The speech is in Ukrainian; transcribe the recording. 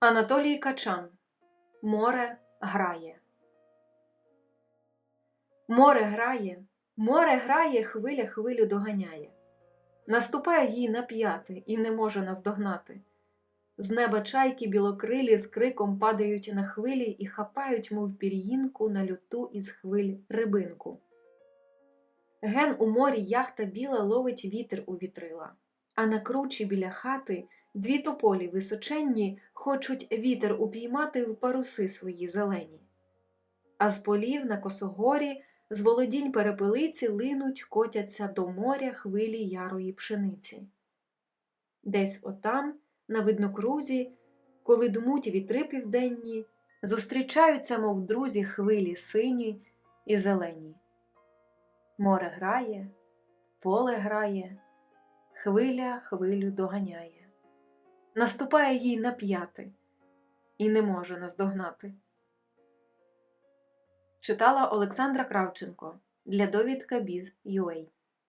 Анатолій Качан Море грає. Море грає, море грає, хвиля хвилю доганяє. Наступає їй на п'яти і не може наздогнати. З неба чайки білокрилі з криком падають на хвилі і хапають, мов пір'їнку на люту із хвиль рибинку. Ген у морі яхта біла ловить вітер у вітрила, а на кручі біля хати дві тополі височенні хочуть вітер упіймати в паруси свої зелені. А з полів на косогорі з володінь перепелиці линуть, котяться до моря хвилі ярої пшениці. Десь отам, на виднокрузі, коли дмуть вітри південні, зустрічаються, мов друзі, хвилі сині і зелені. Море грає, поле грає, хвиля хвилю доганяє. Наступає їй на п'яти і не може наздогнати. Читала Олександра Кравченко для довідка Біз.UA